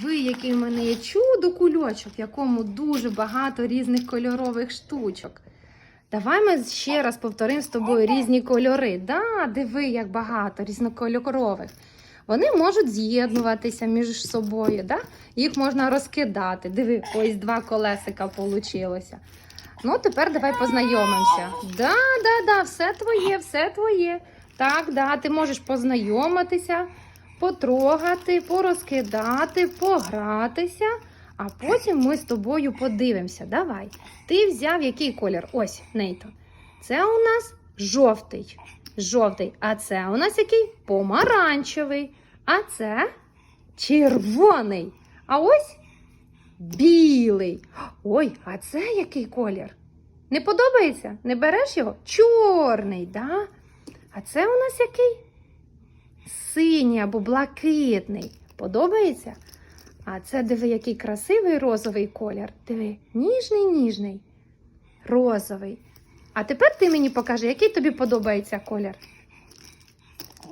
Диви, який в мене є чудо кульочок, в якому дуже багато різних кольорових штучок. Давай ми ще раз повторимо з тобою різні кольори. Да, диви, як багато різнокольорових. Вони можуть з'єднуватися між собою, да? їх можна розкидати. Диви, ось два колесика получилося. Ну, тепер давай познайомимося. Да, да, да, все твоє, все твоє. Так, да, ти можеш познайомитися, потрогати, порозкидати, погратися, а потім ми з тобою подивимося. Давай. Ти взяв який колір? Ось, Нейто. Це у нас жовтий. Жовтий. А це у нас який? Помаранчевий. А це червоний. А ось білий. Ой, а це який колір? Не подобається? Не береш його? Чорний, да? А це у нас який? Синій або блакитний. Подобається? А це диви, який красивий розовий колір. Диви, ніжний, ніжний. Розовий. А тепер ти мені покажи, який тобі подобається колір.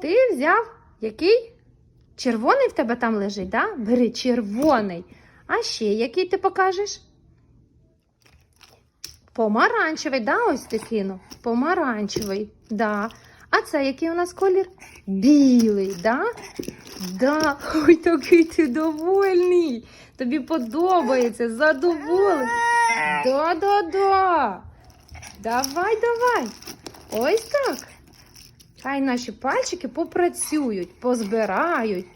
Ти взяв який? Червоний в тебе там лежить, да? Бери червоний. А ще який ти покажеш? Помаранчевий, да, ось ти кинув? Помаранчевий, да. А це який у нас колір? Білий, да? Да. Ой, такий ти довольний. Тобі подобається, задоволений. Да, да, да. Давай, давай. Ось так. Хай наші пальчики попрацюють, позбирають.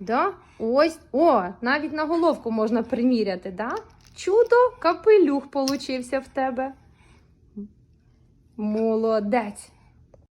Да? Ось, о, навіть на головку можна приміряти, да? Чудо, капелюх получився в тебе. Молодець.